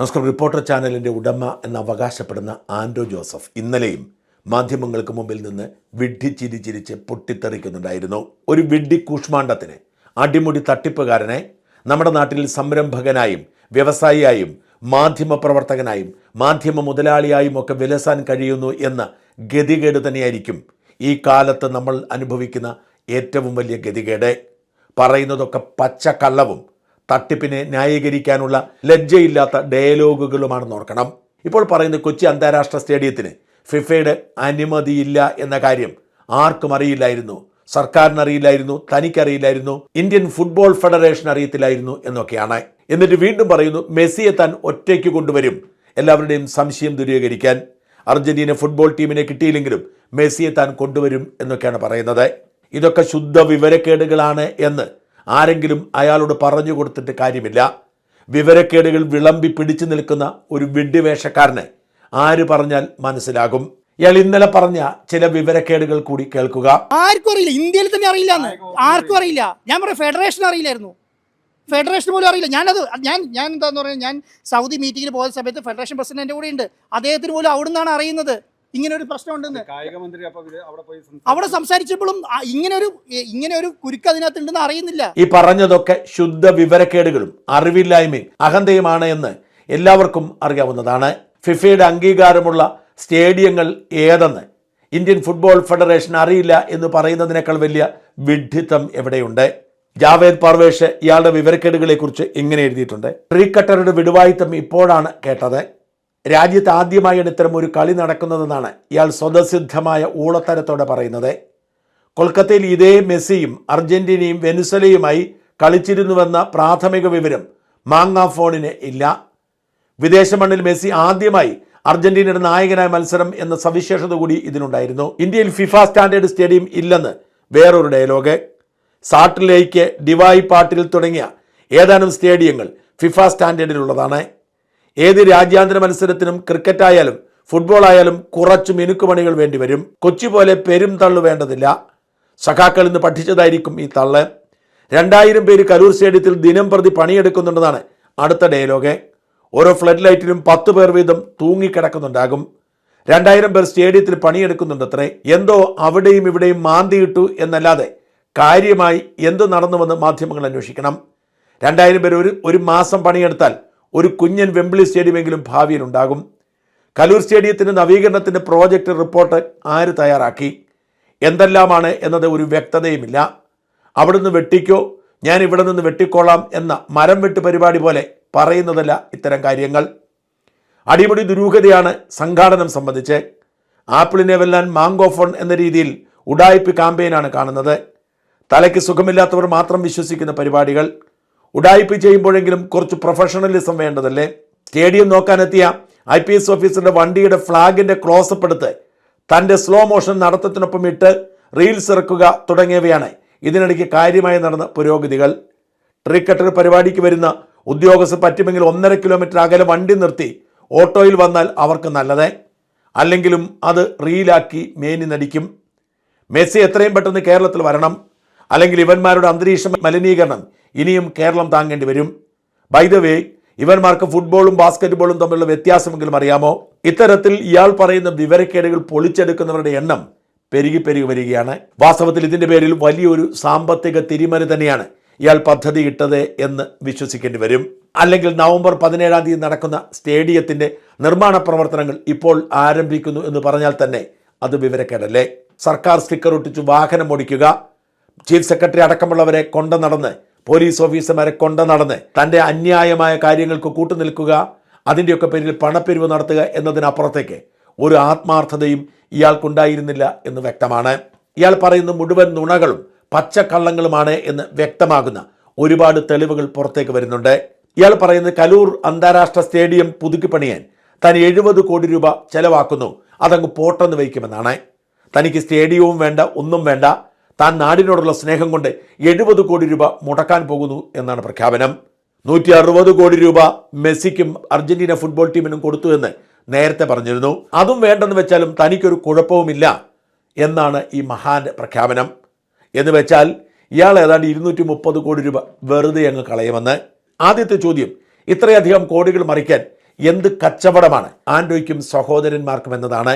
നമസ്കാരം. റിപ്പോർട്ടർ ചാനലിന്റെ ഉടമ എന്ന് അവകാശപ്പെടുന്ന ആൻഡോ ജോസഫ് ഇന്നലെയും മാധ്യമങ്ങൾക്ക് മുമ്പിൽ നിന്ന് വിഡ്ഢിച്ചിരി ചിരിച്ച് പൊട്ടിത്തെറിക്കുന്നുണ്ടായിരുന്നു. ഒരു വിഡ്ഢി കൂഷ്മാണ്ഡത്തിന് അടിമുടി തട്ടിപ്പുകാരനെ നമ്മുടെ നാട്ടിൽ സംരംഭകനായും വ്യവസായിയായും മാധ്യമ പ്രവർത്തകനായും മാധ്യമ മുതലാളിയായും ഒക്കെ വിലസാൻ കഴിയുന്നു എന്ന ഗതികേട് തന്നെയായിരിക്കും ഈ കാലത്ത് നമ്മൾ അനുഭവിക്കുന്ന ഏറ്റവും വലിയ ഗതികേട്. പറയുന്നതൊക്കെ പച്ചക്കള്ളവും തട്ടിപ്പിനെ ന്യായീകരിക്കാനുള്ള ലജ്ജയില്ലാത്ത ഡയലോഗുകളുമാണെന്ന് ഓർക്കണം. ഇപ്പോൾ പറയുന്ന കൊച്ചി അന്താരാഷ്ട്ര സ്റ്റേഡിയത്തിന് ഫിഫയുടെ അനുമതിയില്ല എന്ന കാര്യം ആർക്കും അറിയില്ലായിരുന്നു. സർക്കാരിന് അറിയില്ലായിരുന്നു തനിക്കറിയില്ലായിരുന്നു ഇന്ത്യൻ ഫുട്ബോൾ ഫെഡറേഷൻ അറിയത്തില്ലായിരുന്നു എന്നൊക്കെയാണ്. എന്നിട്ട് വീണ്ടും പറയുന്നു മെസ്സിയെ താൻ ഒറ്റയ്ക്ക് കൊണ്ടുവരും. എല്ലാവരുടെയും സംശയം ദൂരീകരിക്കാൻ. അർജന്റീന ഫുട്ബോൾ ടീമിനെ കിട്ടിയില്ലെങ്കിലും മെസ്സിയെ താൻ കൊണ്ടുവരും എന്നൊക്കെയാണ് പറയുന്നത്. ഇതൊക്കെ ശുദ്ധ വിവരക്കേടുകളാണ് എന്ന് ആരെങ്കിലും അയാളോട് പറഞ്ഞു കൊടുത്തിട്ട് കാര്യമില്ല. വിവരക്കേടുകൾ വിളമ്പി പിടിച്ചു നിൽക്കുന്ന ഒരു വിഡ്ഢിവേഷക്കാരനെ ആര് പറഞ്ഞാൽ മനസ്സിലാകും. ഇയാൾ ഇന്നലെ പറഞ്ഞ ചില വിവരക്കേടുകൾ കൂടി കേൾക്കുക. ആർക്കും അറിയില്ല. ഇന്ത്യയിൽ തന്നെ അറിയില്ല ആർക്കും അറിയില്ല. ഞാൻ പറയാം ഫെഡറേഷൻ അറിയില്ലായിരുന്നു. ഫെഡറേഷൻ പോലും അറിയില്ല. ഞാനത് ഞാൻ ഞാൻ എന്താന്ന് പറയുക ഞാൻ സൗദി മീറ്റിങ്ങിന് പോയ സമയത്ത് ഫെഡറേഷൻ പ്രസിഡന്റ് എന്റെ കൂടെ ഉണ്ട്. അദ്ദേഹത്തിന് പോലും അവിടെ നിന്നാണ് അറിയുന്നത്. ഇങ്ങനെ ഒരു പ്രശ്നമുണ്ടെന്ന് കായിക മന്ത്രി അപ്പൊ അവിടെ പോയി അവിടെ സംസാരിച്ചപ്പോഴും ഇങ്ങനെ ഒരു ഇങ്ങനെ ഒരു കുരുക്ക് അതിനകത്ത് ഉണ്ടെന്ന് അറിയുന്നില്ല. ഈ പറഞ്ഞതൊക്കെ ശുദ്ധ വിവരക്കേടുകളും അറിവില്ലായ്മയും അഹന്തയുമാണ് എന്ന് എല്ലാവർക്കും അറിയാവുന്നതാണ്. ഫിഫയുടെ അംഗീകാരമുള്ള സ്റ്റേഡിയങ്ങൾ ഏതെന്ന്? ഇന്ത്യൻ ഫുട്ബോൾ ഫെഡറേഷൻ അറിയില്ല എന്ന് പറയുന്നതിനേക്കാൾ വലിയ വിഡ്ഢിത്തം എവിടെയുണ്ട്? ജാവേദ് പർവേഷ് ഇയാളുടെ വിവരക്കേടുകളെക്കുറിച്ച് ഇങ്ങനെ എഴുതിയിട്ടുണ്ട്? ട്രീ കട്ടറുടെ വിടുവായിത്തം ഇപ്പോഴാണ് കേട്ടത്. രാജ്യത്ത് ആദ്യമായാണ് ഇത്തരം ഒരു കളി നടക്കുന്നതെന്നാണ് ഇയാൾ സ്വതസിദ്ധമായ ഊളത്തരത്തോടെ പറയുന്നത്. കൊൽക്കത്തയിൽ ഇതേ മെസ്സിയും അർജന്റീനയും വെനുസലയുമായി കളിച്ചിരുന്നുവെന്ന പ്രാഥമിക വിവരം മാങ്ങാ ഫോണിന് ഇല്ല. വിദേശ മണ്ണിൽ മെസ്സി ആദ്യമായി അർജന്റീനയുടെ നായകനായ മത്സരം എന്ന സവിശേഷത കൂടി ഇതിനുണ്ടായിരുന്നു ഇന്ത്യയിൽ ഫിഫ സ്റ്റാൻഡേർഡ് സ്റ്റേഡിയം ഇല്ലെന്ന് വേറൊരു ഡയലോഗ്. സാട്ടിലേക്ക് ഡിവായ് പാട്ടിൽ തുടങ്ങിയ ഏതാനും സ്റ്റേഡിയങ്ങൾ ഫിഫ സ്റ്റാൻഡേർഡിലുള്ളതാണ്. ഏത് രാജ്യാന്തര മത്സരത്തിനും ക്രിക്കറ്റ് ആയാലും ഫുട്ബോൾ ആയാലും കുറച്ച് വേണ്ടി വേണ്ടിവരും കൊച്ചി പോലെ പെരും തള്ളു വേണ്ടതില്ല. സഖാക്കൾ ഇന്ന് പഠിച്ചതായിരിക്കും ഈ തള്ള്. രണ്ടായിരം പേര് കരൂർ സ്റ്റേഡിയത്തിൽ ദിനം പ്രതി പണിയെടുക്കുന്നുണ്ടെന്നാണ് അടുത്ത ഡയലോഗ്. ഓരോ ഫ്ലഡ് ലൈറ്റിലും പത്ത് പേർ വീതം തൂങ്ങിക്കിടക്കുന്നുണ്ടാകും. രണ്ടായിരം പേർ സ്റ്റേഡിയത്തിൽ പണിയെടുക്കുന്നുണ്ടത്രേ. എന്തോ അവിടെയും ഇവിടെയും മാന്തിയിട്ടു എന്നല്ലാതെ കാര്യമായി എന്ത് നടന്നുവെന്ന് മാധ്യമങ്ങൾ അന്വേഷിക്കണം. രണ്ടായിരം പേർ ഒരു ഒരു മാസം പണിയെടുത്താൽ ഒരു കുഞ്ഞൻ വെമ്പിളി സ്റ്റേഡിയമെങ്കിലും ഭാവിയിൽ ഉണ്ടാകും കലൂർ സ്റ്റേഡിയത്തിന്റെ നവീകരണത്തിന്റെ പ്രോജക്റ്റ് റിപ്പോർട്ട് ആര് തയ്യാറാക്കി? എന്തെല്ലാമാണ് എന്നത് ഒരു വ്യക്തതയുമില്ല. അവിടുന്ന് വെട്ടിക്കോ ഞാൻ ഇവിടെ നിന്ന് വെട്ടിക്കോളാം എന്ന മരം വെട്ട് പരിപാടി പോലെ പറയുന്നതല്ല ഇത്തരം കാര്യങ്ങൾ. അടിമുടി ദുരൂഹതയാണ് സംഘാടനം സംബന്ധിച്ച്. ആപ്പിളിനെ വെല്ലാൻ മാങ്കോ ഫോൺ എന്ന രീതിയിൽ ഉഡായിപ്പ് ക്യാമ്പയിനാണ് കാണുന്നത്. തലയ്ക്ക് സുഖമില്ലാത്തവർ മാത്രം വിശ്വസിക്കുന്ന പരിപാടികൾ. ഉഡായിപ്പ് ചെയ്യുമ്പോഴെങ്കിലും കുറച്ച് പ്രൊഫഷണലിസം വേണ്ടതല്ലേ? സ്റ്റേഡിയം നോക്കാനെത്തിയ ഐ പി എസ് ഓഫീസറുടെ വണ്ടിയുടെ ഫ്ളാഗിന്റെ ക്ലോസപ്പ് എടുത്ത് തന്റെ സ്ലോ മോഷൻ നടത്തത്തിനൊപ്പം ഇട്ട് റീൽസ് ഇറക്കുക തുടങ്ങിയവയാണ്. ഇതിനിടയ്ക്ക് കാര്യമായി നടന്ന പുരോഗതികൾ. ട്രിക്കറ്റർ പരിപാടിക്ക് വരുന്ന ഉദ്യോഗസ്ഥർ പറ്റുമെങ്കിൽ ഒന്നര കിലോമീറ്റർ അകലെ വണ്ടി നിർത്തി ഓട്ടോയിൽ വന്നാൽ അവർക്ക് നല്ലതേ. അല്ലെങ്കിലും അത് റീലാക്കി മേനി നടിക്കും. മെസ്സി എത്രയും പെട്ടെന്ന് കേരളത്തിൽ വരണം. അല്ലെങ്കിൽ ഇവന്മാരുടെ അന്തരീക്ഷ മലിനീകരണം ഇനിയും കേരളം താങ്ങേണ്ടി വരും. ബൈ ദ വേ ഇവന്മാർക്ക് ഫുട്ബോളും ബാസ്ക്കറ്റ്ബോളും തമ്മിലുള്ള വ്യത്യാസമെങ്കിലും അറിയാമോ? ഇത്തരത്തിൽ ഇയാൾ പറയുന്ന വിവരക്കേടുകൾ പൊളിച്ചെടുക്കുന്നവരുടെ എണ്ണം പെരുകി പെരുകി വരികയാണ്. വാസ്തവത്തിൽ ഇതിന്റെ പേരിൽ വലിയൊരു സാമ്പത്തിക തിരിമറി തന്നെയാണ് ഇയാൾ പദ്ധതി ഇട്ടത് എന്ന് വിശ്വസിക്കേണ്ടി വരും. അല്ലെങ്കിൽ നവംബർ പതിനേഴാം തീയതി നടക്കുന്ന സ്റ്റേഡിയത്തിന്റെ നിർമ്മാണ പ്രവർത്തനങ്ങൾ ഇപ്പോൾ ആരംഭിക്കുന്നു എന്ന് പറഞ്ഞാൽ തന്നെ അത് വിവരക്കേടല്ലേ? സർക്കാർ സ്റ്റിക്കർ ഒട്ടിച്ച് വാഹനം ഓടിക്കുക. ചീഫ് സെക്രട്ടറി അടക്കമുള്ളവരെ കൊണ്ടു നടന്ന് പോലീസ് ഓഫീസർമാരെ കൊണ്ട നടന്ന് തന്റെ അന്യായമായ കാര്യങ്ങൾക്ക് കൂട്ടുനിൽക്കുക അതിന്റെയൊക്കെ പേരിൽ പണപ്പെരിവ് നടത്തുക എന്നതിനപ്പുറത്തേക്ക് ഒരു ആത്മാർത്ഥതയും ഇയാൾക്കുണ്ടായിരുന്നില്ല എന്ന് വ്യക്തമാണ്. ഇയാൾ പറയുന്ന മുഴുവൻ നുണകളും പച്ചക്കള്ളങ്ങളുമാണ് എന്ന് വ്യക്തമാകുന്ന ഒരുപാട് തെളിവുകൾ പുറത്തേക്ക് വരുന്നുണ്ട്. ഇയാൾ പറയുന്നത് കലൂർ അന്താരാഷ്ട്ര സ്റ്റേഡിയം പുതുക്കി പണിയാൻ താൻ എഴുപത് കോടി രൂപ ചെലവാക്കുന്നു അതങ്ങ് പോട്ടെന്ന് വയ്ക്കുമെന്നാണ്. തനിക്ക് സ്റ്റേഡിയവും വേണ്ട ഒന്നും വേണ്ട താൻ നാടിനോടുള്ള സ്നേഹം കൊണ്ട് എഴുപത് കോടി രൂപ മുടക്കാൻ പോകുന്നു എന്നാണ് പ്രഖ്യാപനം. നൂറ്റി അറുപത് കോടി രൂപ മെസ്സിക്കും അർജന്റീന ഫുട്ബോൾ ടീമിനും കൊടുത്തു എന്ന് നേരത്തെ പറഞ്ഞിരുന്നു. അതും വേണ്ടെന്ന് വെച്ചാലും തനിക്കൊരു കുഴപ്പവുമില്ല എന്നാണ് ഈ മഹാന്റെ പ്രഖ്യാപനം. എന്ന് വെച്ചാൽ ഇയാൾ ഏതാണ്ട് ഇരുന്നൂറ്റി മുപ്പത് കോടി രൂപ വെറുതെ അങ്ങ് കളയുമെന്ന്. ആദ്യത്തെ ചോദ്യം ഇത്രയധികം കോടികൾ മറിക്കാൻ എന്ത് കച്ചവടമാണ് ആൻഡോയ്ക്കും സഹോദരന്മാർക്കും എന്നതാണ്.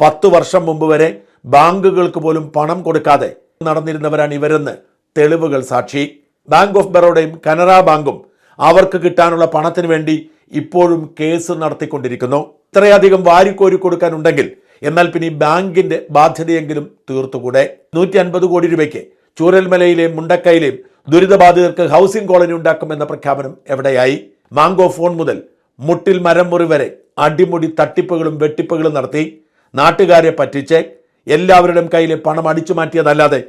പത്തു വർഷം മുമ്പ് വരെ ബാങ്കുകൾക്ക് പോലും പണം കൊടുക്കാതെ നടന്നിരുന്നവരാണ് ഇവരെന്ന് തെളിവുകൾ സാക്ഷി. ബാങ്ക് ഓഫ് ബറോഡയും കനറ ബാങ്കും അവർക്ക് കിട്ടാനുള്ള പണത്തിന് വേണ്ടി ഇപ്പോഴും കേസ് നടത്തിക്കൊണ്ടിരിക്കുന്നു. ഇത്രയധികം വാരിക്കോരി കൊടുക്കാനുണ്ടെങ്കിൽ എന്നാൽ പിന്നെ ഈ ബാങ്കിന്റെ ബാധ്യതയെങ്കിലും തീർത്തുകൂടെ. നൂറ്റി അൻപത് കോടി രൂപയ്ക്ക് ചൂരൽമലയിലെയും മുണ്ടക്കയിലെയും ദുരിതബാധിതർക്ക് ഹൗസിംഗ് കോളനി ഉണ്ടാക്കുമെന്ന പ്രഖ്യാപനം എവിടെയായി? മാങ്കോ ഫോൺ മുതൽ മുട്ടിൽ മരം മുറി വരെ അടിമുടി തട്ടിപ്പുകളും വെട്ടിപ്പുകളും നടത്തി നാട്ടുകാരെ പറ്റിച്ച് എല്ലാവരുടെയും കയ്യിലെ പണം അടിച്ചു മാറ്റിയതല്ലാതെ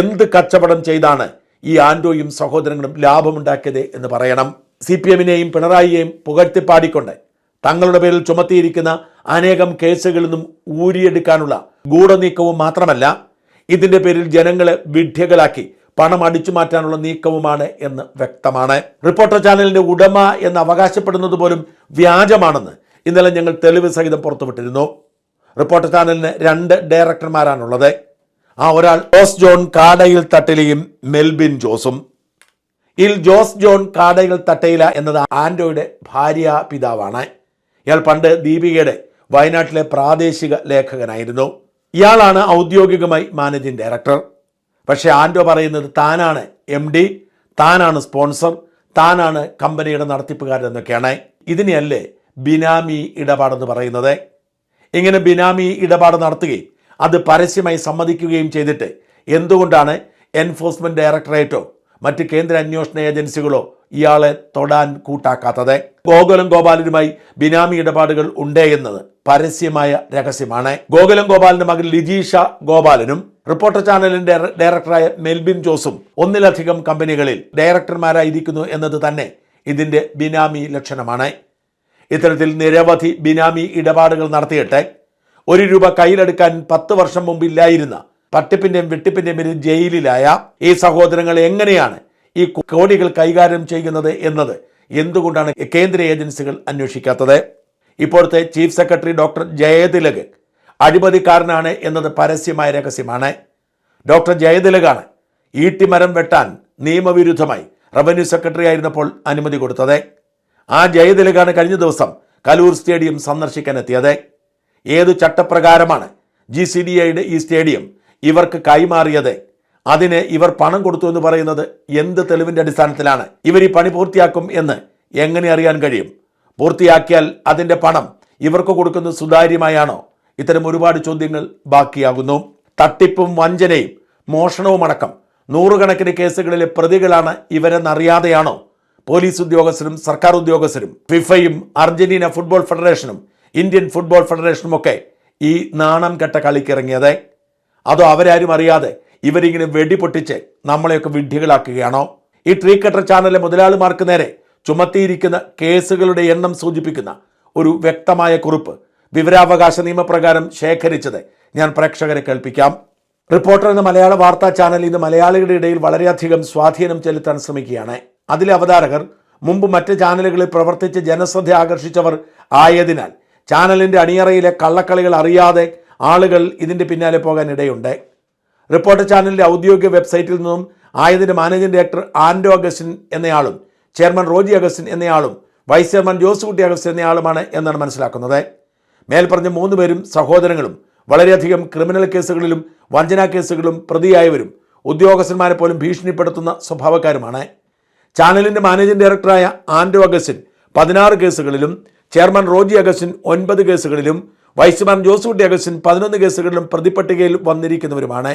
എന്ത് കച്ചവടം ചെയ്താണ് ഈ ആൻഡോയും സഹോദരങ്ങളും ലാഭമുണ്ടാക്കിയത് എന്ന് പറയണം. സി പി എമ്മിനെയും പിണറായിയെയും പുകഴ്ത്തിപ്പാടിക്കൊണ്ട് തങ്ങളുടെ പേരിൽ ചുമത്തിയിരിക്കുന്ന അനേകം കേസുകളിൽ നിന്നും ഊരിയെടുക്കാനുള്ള ഗൂഢനീക്കവും മാത്രമല്ല ഇതിന്റെ പേരിൽ ജനങ്ങളെ വിഡ്ഢികളാക്കി പണം അടിച്ചു മാറ്റാനുള്ള നീക്കവുമാണ് എന്ന് വ്യക്തമാണ്. റിപ്പോർട്ടർ ചാനലിന്റെ ഉടമ എന്ന് അവകാശപ്പെടുന്നത് പോലും വ്യാജമാണെന്ന് ഇന്നലെ ഞങ്ങൾ തെളിവ് സഹിതം പുറത്തുവിട്ടിരുന്നു. റിപ്പോർട്ടർ ചാനലിന് രണ്ട് ഡയറക്ടർമാരാണുള്ളത്. ആ ഒരാൾ ജോസ് ജോൺ കാടയിൽ തട്ടിലയും മെൽബിൻ ജോസും. ഇൽ ജോസ് ജോൺ കാടയിൽ തട്ടയില എന്നത് ആൻഡോയുടെ ഭാര്യ പിതാവാണ്. ഇയാൾ പണ്ട് ദീപികയുടെ വയനാട്ടിലെ പ്രാദേശിക ലേഖകനായിരുന്നു. ഇയാളാണ് ഔദ്യോഗികമായി മാനേജിംഗ് ഡയറക്ടർ. പക്ഷേ ആൻഡോ പറയുന്നത് താനാണ് എം ഡി താനാണ് സ്പോൺസർ താനാണ് കമ്പനിയുടെ നടത്തിപ്പുകാരൻ എന്നൊക്കെയാണ്. ഇതിനെയല്ലേ ബിനാമി ഇടപാടെന്ന് പറയുന്നത്? ഇങ്ങനെ ബിനാമി ഇടപാട് നടത്തുകയും അത് പരസ്യമായി സമ്മതിക്കുകയും ചെയ്തിട്ട് എന്തുകൊണ്ടാണ് എൻഫോഴ്സ്മെന്റ് ഡയറക്ടറേറ്റോ മറ്റ് കേന്ദ്ര അന്വേഷണ ഏജൻസികളോ ഇയാളെ തൊടാൻ കൂട്ടാക്കാത്തത്? ഗോകുലം ഗോപാലനുമായി ബിനാമി ഇടപാടുകൾ ഉണ്ടേ എന്നത് പരസ്യമായ രഹസ്യമാണ്. ഗോകുലം ഗോപാലിന്റെ മകൻ ലിജീഷ ഗോപാലനും റിപ്പോർട്ടർ ചാനലിന്റെ ഡയറക്ടറായ മെൽബിൻ ജോസും ഒന്നിലധികം കമ്പനികളിൽ ഡയറക്ടർമാരായിരിക്കുന്നു എന്നത് തന്നെ ഇതിന്റെ ബിനാമി ലക്ഷണമാണ്. ഇത്തരത്തിൽ നിരവധി ബിനാമി ഇടപാടുകൾ നടത്തിയിട്ട് ഒരു രൂപ കയ്യിലെടുക്കാൻ പത്ത് വർഷം മുമ്പില്ലായിരുന്ന പട്ടിപ്പിന്റെയും വെട്ടിപ്പിന്റെയും പേരിൽ ജയിലിലായ ഈ സഹോദരങ്ങൾ എങ്ങനെയാണ് ഈ കോടികൾ കൈകാര്യം ചെയ്യുന്നത് എന്നത് എന്തുകൊണ്ടാണ് കേന്ദ്ര ഏജൻസികൾ അന്വേഷിക്കാത്തത്? ഇപ്പോഴത്തെ ചീഫ് സെക്രട്ടറി ഡോക്ടർ ജയതിലക് അഴിമതിക്കാരനാണ് എന്നത് പരസ്യമായ രഹസ്യമാണ്. ഡോക്ടർ ജയതിലകാണ് ഈട്ടിമരം വെട്ടാൻ നിയമവിരുദ്ധമായി റവന്യൂ സെക്രട്ടറി ആയിരുന്നപ്പോൾ അനുമതി കൊടുത്തത്. ആ ജയതിലകാണ് കഴിഞ്ഞ ദിവസം കലൂർ സ്റ്റേഡിയം സന്ദർശിക്കാൻ എത്തിയത് ഏത് ചട്ടപ്രകാരമാണ് ജി സി ഡി ഐയുടെ ഈ സ്റ്റേഡിയം ഇവർക്ക് കൈമാറിയത്? അതിന് ഇവർ പണം കൊടുത്തു എന്ന് പറയുന്നത് എന്ത് തെളിവിന്റെ അടിസ്ഥാനത്തിലാണ്? ഇവർ ഈ പണി പൂർത്തിയാക്കും എന്ന് എങ്ങനെ അറിയാൻ കഴിയും? പൂർത്തിയാക്കിയാൽ അതിന്റെ പണം ഇവർക്ക് കൊടുക്കുന്നത് സുതാര്യമായാണോ? ഇത്തരം ഒരുപാട് ചോദ്യങ്ങൾ ബാക്കിയാകുന്നു. തട്ടിപ്പും വഞ്ചനയും മോഷണവുമടക്കം നൂറുകണക്കിന് കേസുകളിലെ പ്രതികളാണ് ഇവരെന്നറിയാതെയാണോ പോലീസ് ഉദ്യോഗസ്ഥരും സർക്കാർ ഉദ്യോഗസ്ഥരും ഫിഫയും അർജന്റീന ഫുട്ബോൾ ഫെഡറേഷനും ഇന്ത്യൻ ഫുട്ബോൾ ഫെഡറേഷനും ഒക്കെ ഈ നാണം കെട്ട കളിക്കിറങ്ങിയത് അതോ അവരാരും അറിയാതെ ഇവരിങ്ങനെ വെടിപൊട്ടിച്ച് നമ്മളെയൊക്കെ വിഡ്ഢികളാക്കുകയാണോ? ഈ ട്രീ കട്ടർ ചാനലിലെ മുതലാളിമാർക്ക് നേരെ ചുമത്തിയിരിക്കുന്ന കേസുകളുടെ എണ്ണം സൂചിപ്പിക്കുന്ന ഒരു വ്യക്തമായ കുറിപ്പ് വിവരാവകാശ നിയമപ്രകാരം ശേഖരിച്ചത് ഞാൻ പ്രേക്ഷകരെ കേൾപ്പിക്കാം. റിപ്പോർട്ടർ എന്ന മലയാള വാർത്താ ചാനൽ ഇന്ന് മലയാളികളുടെ ഇടയിൽ വളരെയധികം സ്വാധീനം ചെലുത്താൻ ശ്രമിക്കുകയാണ്. അതിലെ അവതാരകർ മുമ്പ് മറ്റ് ചാനലുകളിൽ പ്രവർത്തിച്ച് ജനശ്രദ്ധ ആകർഷിച്ചവർ ആയതിനാൽ ചാനലിന്റെ അണിയറയിലെ കള്ളക്കളികൾ അറിയാതെ ആളുകൾ ഇതിന്റെ പിന്നാലെ പോകാൻ ഇടയുണ്ട് റിപ്പോർട്ടർ ചാനലിന്റെ ഔദ്യോഗിക വെബ്സൈറ്റിൽ നിന്നും ആയതിന്റെ മാനേജിംഗ് ഡയറക്ടർ ആൻഡോ അഗസ്റ്റിൻ എന്നയാളും ചെയർമാൻ റോജി അഗസ്റ്റിൻ എന്നയാളും vice chairman Josekutty Augustine എന്നയാളുമാണ് എന്നാണ് മനസ്സിലാക്കുന്നത്. മേൽപ്പറഞ്ഞ മൂന്ന് പേരും സഹോദരങ്ങളും വളരെയധികം ക്രിമിനൽ കേസുകളിലും വഞ്ചനാ കേസുകളിലും പ്രതിയായവരും ഉദ്യോഗസ്ഥന്മാരെ പോലും ഭീഷണിപ്പെടുത്തുന്ന സ്വഭാവക്കാരുമാണ്. ചാനലിന്റെ മാനേജിംഗ് ഡയറക്ടറായ ആൻഡ്രോ അഗസ്റ്റിൻ പതിനാറ് കേസുകളിലും ചെയർമാൻ റോജി അഗസ്റ്റിൻ ഒൻപത് കേസുകളിലും vice chairman Josekutty Augustine പതിനൊന്ന് കേസുകളിലും പ്രതിപട്ടികയിൽ വന്നിരിക്കുന്നവരുമാണ്.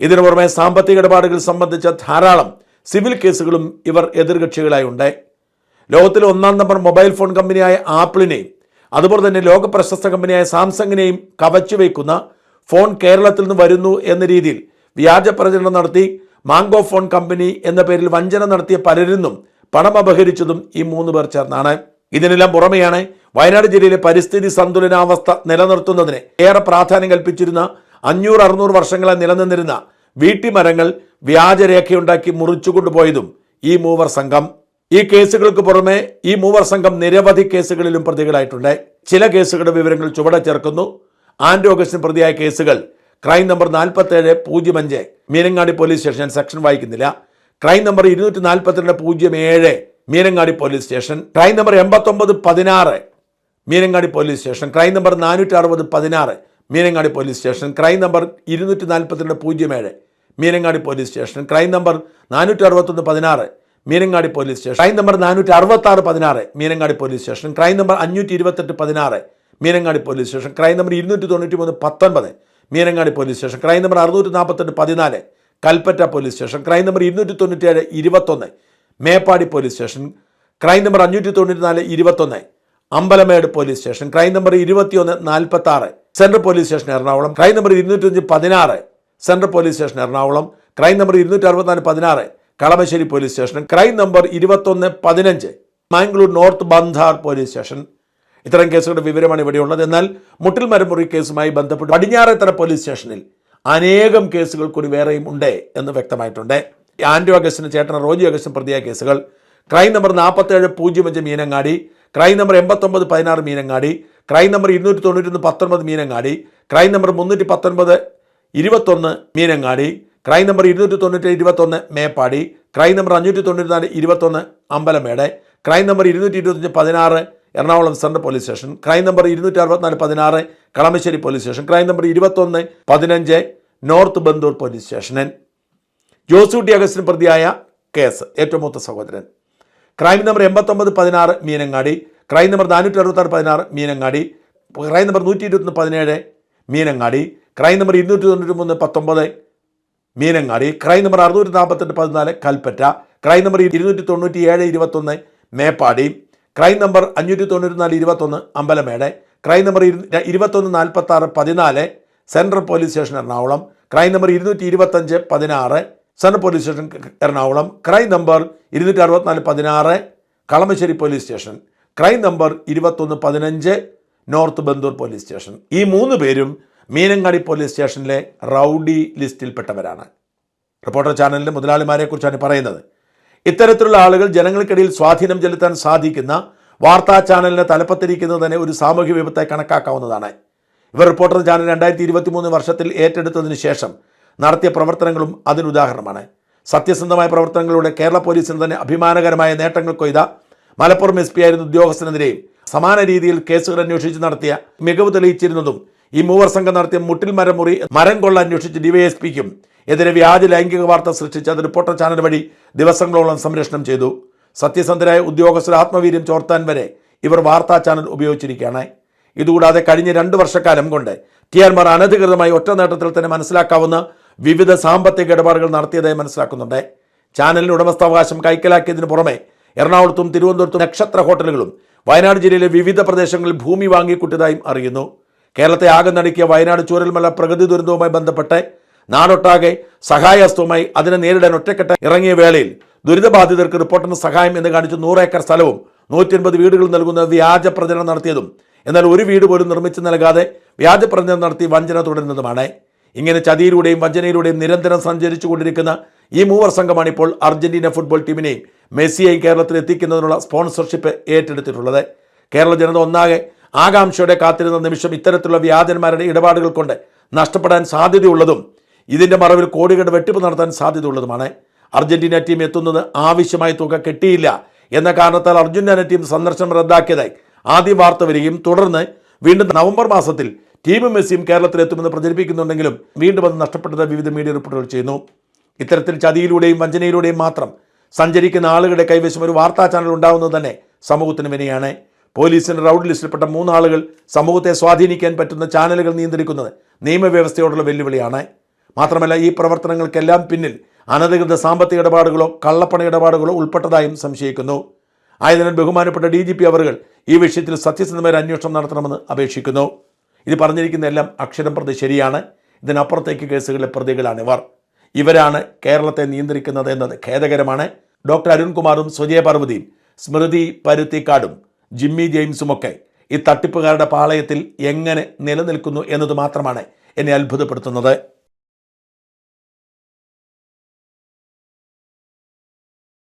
ഇതിനു പുറമെ സാമ്പത്തിക ഇടപാടുകൾ സംബന്ധിച്ച ധാരാളം സിവിൽ കേസുകളും ഇവർ എതിർകക്ഷികളായുണ്ട്. ലോകത്തിലെ ഒന്നാം നമ്പർ മൊബൈൽ ഫോൺ കമ്പനിയായ ആപ്പിളിനെയും അതുപോലെ തന്നെ ലോക പ്രശസ്ത കമ്പനിയായ സാംസങ്ങിനെയും കവച്ചു വയ്ക്കുന്ന ഫോൺ കേരളത്തിൽ നിന്ന് വരുന്നു എന്ന രീതിയിൽ വ്യാജ പ്രചരണം നടത്തി മാംഗോ ഫോൺ കമ്പനി എന്ന പേരിൽ വഞ്ചന നടത്തിയ പലരും പണം അപഹരിച്ചതും ഈ മൂന്ന് പേർ ചേർന്നാണ്. ഇതിനെല്ലാം പുറമെയാണ് വയനാട് ജില്ലയിലെ പരിസ്ഥിതി സന്തുലനാവസ്ഥ നിലനിർത്തുന്നതിന് ഏറെ പ്രാധാന്യം കൽപ്പിച്ചിരുന്ന അഞ്ഞൂറ് അറുന്നൂറ് വർഷങ്ങളെ നിലനിന്നിരുന്ന വീട്ടിമരങ്ങൾ വ്യാജരേഖയുണ്ടാക്കി മുറിച്ചുകൊണ്ടുപോയതും ഈ മൂവർ സംഘം. ഈ കേസുകൾക്ക് പുറമെ ഈ മൂവർ സംഘം നിരവധി കേസുകളിലും പ്രതികളായിട്ടുണ്ട്. ചില കേസുകളുടെ വിവരങ്ങൾ ചുവടെ ചേർക്കുന്നു. ആൻഡ് ഓഗസ്റ്റിന് പ്രതിയായ കേസുകൾ ക്രൈം നമ്പർ നാൽപ്പത്തേഴ് പൂജ്യം അഞ്ച്. മീനങ്ങാടി പോലീസ് സ്റ്റേഷൻ സെക്ഷൻ വായിക്കുന്നില്ല. ക്രൈം നമ്പർ ഇരുന്നൂറ്റി നാൽപ്പത്തിരണ്ട് പൂജ്യം ഏഴ്. Meenangadi police station crime number എൺപത്തൊമ്പത് പതിനാറ്. Meenangadi police station crime number നാനൂറ്റി അറുപത് പതിനാറ്. Meenangadi police station crime number ഇരുന്നൂറ്റി നാൽപ്പത്തിരണ്ട് പൂജ്യം ഏഴ്. Meenangadi police station crime number നാനൂറ്റി അറുപത്തൊന്ന് പതിനാറ്. Meenangadi police station crime number നാനൂറ്റി അറുപത്താറ് പതിനാറ്. Meenangadi police station crime number അഞ്ഞൂറ്റി ഇരുപത്തെട്ട് പതിനാറ്. Meenangadi police station crime number ഇരുന്നൂറ്റി തൊണ്ണൂറ്റി മൂന്ന് പത്തൊൻപത്. Meenangadi police station. Crime number അറുന്നൂറ്റി നാൽപ്പത്തെട്ട് പതിനാല് Kalpetta police station. Crime number ഇരുന്നൂറ്റി തൊണ്ണൂറ്റിയേഴ് ഇരുപത്തൊന്ന് Meppadi police station. Crime number അഞ്ഞൂറ്റി തൊണ്ണൂറ്റി നാല് ഇരുപത്തൊന്ന് Ambalamedu police station. Crime number ഇരുപത്തിയൊന്ന് നാൽപ്പത്തി ആറ് central police station Ernakulam. Crime number ഇരുന്നൂറ്റഞ്ച് പതിനാറ് central police station Ernakulam. Crime number ഇരുന്നൂറ്റി അറുപത്തിനാല് പതിനാറ് Kalamassery police station. Crime number ഇരുപത്തൊന്ന് പതിനഞ്ച് Mangalore north Bunder police station. ഇത്തരം കേസുകളുടെ വിവരമാണ് ഇവിടെയുള്ളത് എന്നാൽ മുട്ടിൽ മരമുറി കേസുമായി ബന്ധപ്പെട്ട് പടിഞ്ഞാറേത്തറ പോലീസ് സ്റ്റേഷനിൽ അനേകം കേസുകൾ കൂടി വേറെയും ഉണ്ട് എന്ന് വ്യക്തമായിട്ടുണ്ട്. ആൻഡ്രോ അഗസ്റ്റിന് ചേട്ടൻ റോജി അഗസ്റ്റിന് പ്രതിയായ കേസുകൾ. ക്രൈം നമ്പർ നാൽപ്പത്തേഴ് പൂജ്യം അഞ്ച് മീനങ്ങാടി ക്രൈം നമ്പർ എൺപത്തൊമ്പത് പതിനാറ് മീനങ്ങാടി ക്രൈം നമ്പർ ഇരുന്നൂറ്റി തൊണ്ണൂറ്റൊന്ന് പത്തൊൻപത് മീനങ്ങാടി ക്രൈം നമ്പർ മുന്നൂറ്റി പത്തൊൻപത് ഇരുപത്തൊന്ന് മീനങ്ങാടി ക്രൈം നമ്പർ ഇരുന്നൂറ്റി തൊണ്ണൂറ്റി ഇരുപത്തൊന്ന് മേപ്പാടി. ക്രൈം നമ്പർ അഞ്ഞൂറ്റി തൊണ്ണൂറ്റി നാല് ഇരുപത്തൊന്ന് അമ്പലമേട്. ക്രൈം നമ്പർ ഇരുന്നൂറ്റി ഇരുപത്തഞ്ച് പതിനാറ് Ernakulam central police station. Crime number ഇരുന്നൂറ്റി അറുപത്തിനാല് പതിനാറ് Kalamassery police station. Crime number ഇരുപത്തൊന്ന് പതിനഞ്ച് നോർത്ത് ബന്ദൂർ പോലീസ് സ്റ്റേഷനിൽ ജോസൂട്ടി അഗസ്റ്റിന് പ്രതിയായ കേസ്. ഏറ്റവും മൂത്ത സഹോദരൻ. ക്രൈം നമ്പർ എൺപത്തൊമ്പത് പതിനാറ് മീനങ്ങാടി. ക്രൈം നമ്പർ നാനൂറ്റി അറുപത്താറ് പതിനാറ് മീനങ്ങാടി. ക്രൈം നമ്പർ നൂറ്റി ഇരുപത്തൊന്ന് പതിനേഴ് മീനങ്ങാടി. ക്രൈം നമ്പർ ഇരുന്നൂറ്റി തൊണ്ണൂറ്റി മൂന്ന് പത്തൊമ്പത് മീനങ്ങാടി. ക്രൈം നമ്പർ അറുന്നൂറ്റി നാൽപ്പത്തെട്ട് പതിനാല് കൽപ്പറ്റ. ക്രൈം നമ്പർ ഇരുന്നൂറ്റി തൊണ്ണൂറ്റി ഏഴ് ഇരുപത്തൊന്ന് മേപ്പാടി. ക്രൈം നമ്പർ അഞ്ഞൂറ്റി തൊണ്ണൂറ്റി നാല് ഇരുപത്തൊന്ന് അമ്പലമേട്. ക്രൈം നമ്പർ ഇരു- ഇരുപത്തൊന്ന് നാൽപ്പത്തി ആറ് പതിനാല് central police station Ernakulam. Crime number ഇരുന്നൂറ്റി ഇരുപത്തഞ്ച് പതിനാറ് central police station Ernakulam. Crime number ഇരുന്നൂറ്റി അറുപത്തിനാല് പതിനാറ് Kalamassery police station crime number ഇരുപത്തൊന്ന് പതിനഞ്ച് നോർത്ത് ബന്ദൂർ പോലീസ് സ്റ്റേഷൻ ഈ മൂന്ന് പേരും മീനങ്ങാടി പോലീസ് സ്റ്റേഷനിലെ റൗഡി ലിസ്റ്റിൽപ്പെട്ടവരാണ്. റിപ്പോർട്ടർ ചാനലിലെ മുതലാളിമാരെ കുറിച്ചാണ് പറയുന്നത്. ഇത്തരത്തിലുള്ള ആളുകൾ ജനങ്ങൾക്കിടയിൽ സ്വാധീനം ചെലുത്താൻ സാധിക്കുന്ന വാർത്താ ചാനലിനെ തലപ്പത്തിരിക്കുന്നത് തന്നെ ഒരു സാമൂഹ്യ വിപത്തായി കണക്കാക്കാവുന്നതാണ്. ഇവർ റിപ്പോർട്ടർ ചാനൽ രണ്ടായിരത്തി ഇരുപത്തി മൂന്ന് വർഷത്തിൽ ഏറ്റെടുത്തതിന് ശേഷം നടത്തിയ പ്രവർത്തനങ്ങളും അതിനുദാഹരണമാണ് സത്യസന്ധമായ പ്രവർത്തനങ്ങളിലൂടെ കേരള പോലീസിന് തന്നെ അഭിമാനകരമായ നേട്ടങ്ങൾ കൊയ്ത മലപ്പുറം എസ് പി ആയിരുന്ന ഉദ്യോഗസ്ഥനെതിരെയും സമാന രീതിയിൽ കേസുകൾ അന്വേഷിച്ച് നടത്തിയ മികവ് തെളിയിച്ചിരുന്നതും ഈ മൂവർ സംഘം നടത്തിയ മുട്ടിൽ മരം മുറി മരം കൊള്ള അന്വേഷിച്ച് ഡിവൈഎസ്പിക്കും എതിരെ വ്യാജ ലൈംഗിക വാർത്ത സൃഷ്ടിച്ച് അത് റിപ്പോർട്ടർ ചാനൽ വഴി ദിവസങ്ങളോളം സംരക്ഷണം ചെയ്തു. സത്യസന്ധരായ ഉദ്യോഗസ്ഥർ ആത്മവീര്യം ചോർത്താൻ വരെ ഇവർ വാർത്താ ചാനൽ ഉപയോഗിച്ചിരിക്കുകയാണ്. ഇതുകൂടാതെ കഴിഞ്ഞ രണ്ട് വർഷക്കാലം കൊണ്ട് ടി ആർമാർ അനധികൃതമായി ഒറ്റ നേട്ടത്തിൽ തന്നെ മനസ്സിലാക്കാവുന്ന വിവിധ സാമ്പത്തിക ഇടപാടുകൾ നടത്തിയതായി മനസ്സിലാക്കുന്നുണ്ട്. ചാനലിന് ഉടമസ്ഥാവകാശം കൈക്കലാക്കിയതിനു പുറമെ എറണാകുളത്തും തിരുവനന്തപുരത്തും നക്ഷത്ര ഹോട്ടലുകളും വയനാട് ജില്ലയിലെ വിവിധ പ്രദേശങ്ങളിൽ ഭൂമി വാങ്ങിക്കൂട്ടിയതായും അറിയുന്നു. കേരളത്തെ ആകെ നടുക്കിയ വയനാട് ചൂരൽമല പ്രകൃതി ദുരന്തവുമായി ബന്ധപ്പെട്ട് നാടൊട്ടാകെ സഹായഹസ്തവുമായി അതിനെ നേരിടാൻ ഒറ്റക്കെട്ട് ഇറങ്ങിയ വേളയിൽ ദുരിതബാധിതർക്ക് റിപ്പോർട്ടിന് സഹായം എന്ന് കാണിച്ച് നൂറ് ഏക്കർ സ്ഥലവും നൂറ്റി അൻപത് വീടുകൾ നൽകുന്ന വ്യാജ പ്രചരണം നടത്തിയതും എന്നാൽ ഒരു വീട് പോലും നിർമ്മിച്ചു നൽകാതെ വ്യാജ പ്രചരണം നടത്തി വഞ്ചന തുടരുന്നതുമാണ്. ഇങ്ങനെ ചതിയിലൂടെയും വഞ്ചനയിലൂടെയും നിരന്തരം സഞ്ചരിച്ചു കൊണ്ടിരിക്കുന്ന ഈ മൂവർ സംഘമാണ് ഇപ്പോൾ അർജന്റീന ഫുട്ബോൾ ടീമിനെയും മെസ്സിയെയും കേരളത്തിൽ എത്തിക്കുന്നതിനുള്ള സ്പോൺസർഷിപ്പ് ഏറ്റെടുത്തിട്ടുള്ളത്. കേരള ജനത ഒന്നാകെ ആകാംക്ഷയോടെ കാത്തിരുന്ന നിമിഷം ഇത്തരത്തിലുള്ള വ്യാജന്മാരുടെ ഇടപാടുകൾ കൊണ്ട് നഷ്ടപ്പെടാൻ സാധ്യതയുള്ളതും ഇതിന്റെ മറവിൽ കോടികളുടെ വെട്ടിപ്പ് നടത്താൻ സാധ്യതയുള്ളതുമാണ്. അർജന്റീന ടീം എത്തുന്നത് ആവശ്യമായ തുക കെട്ടിയില്ല എന്ന കാരണത്താൽ അർജന്റീന ടീം സന്ദർശനം റദ്ദാക്കിയതായി ആദ്യം വാർത്ത വരികയും തുടർന്ന് വീണ്ടും നവംബർ മാസത്തിൽ ടീം മെസ്സിയും കേരളത്തിലെത്തുമെന്ന് പ്രചരിപ്പിക്കുന്നുണ്ടെങ്കിലും വീണ്ടും അത് നഷ്ടപ്പെട്ടത് വിവിധ മീഡിയ റിപ്പോർട്ടുകൾ ചെയ്യുന്നു. ഇത്തരത്തിൽ ചതിയിലൂടെയും വഞ്ചനയിലൂടെയും മാത്രം സഞ്ചരിക്കുന്ന ആളുകളുടെ കൈവശം ഒരു വാർത്താ ചാനൽ ഉണ്ടാവുന്നത് തന്നെ സമൂഹത്തിന് വിനയാണ്. പോലീസിന്റെ റൗഡ് ലിസ്റ്റിൽപ്പെട്ട മൂന്നാളുകൾ സമൂഹത്തെ സ്വാധീനിക്കാൻ പറ്റുന്ന ചാനലുകൾ നിയന്ത്രിക്കുന്നത് നിയമവ്യവസ്ഥയോടുള്ള വെല്ലുവിളിയാണ്. മാത്രമല്ല ഈ പ്രവർത്തനങ്ങൾക്കെല്ലാം പിന്നിൽ അനധികൃത സാമ്പത്തിക ഇടപാടുകളോ കള്ളപ്പണ ഇടപാടുകളോ ഉൾപ്പെട്ടതായും സംശയിക്കുന്നു. ആയതിനാൽ ബഹുമാനപ്പെട്ട ഡി ജി പി ഈ വിഷയത്തിൽ സത്യസന്ധമായ അന്വേഷണം നടത്തണമെന്ന് അപേക്ഷിക്കുന്നു. ഇത് പറഞ്ഞിരിക്കുന്ന എല്ലാം അക്ഷരം പ്രതി ശരിയാണ്. ഇതിനപ്പുറത്തേക്ക് കേസുകളിലെ പ്രതികളാണിവർ ഇവരാണ് കേരളത്തെ നിയന്ത്രിക്കുന്നത് എന്നത് ഖേദകരമാണ്. ഡോക്ടർ അരുൺകുമാറും സുജയ പാർവതിയും സ്മൃതി പരുത്തിക്കാടും ജിമ്മി ജെയിംസുമൊക്കെ ഈ തട്ടിപ്പുകാരുടെ പാളയത്തിൽ എങ്ങനെ നിലനിൽക്കുന്നു എന്നത് മാത്രമാണ് എന്നെ അത്ഭുതപ്പെടുത്തുന്നത്.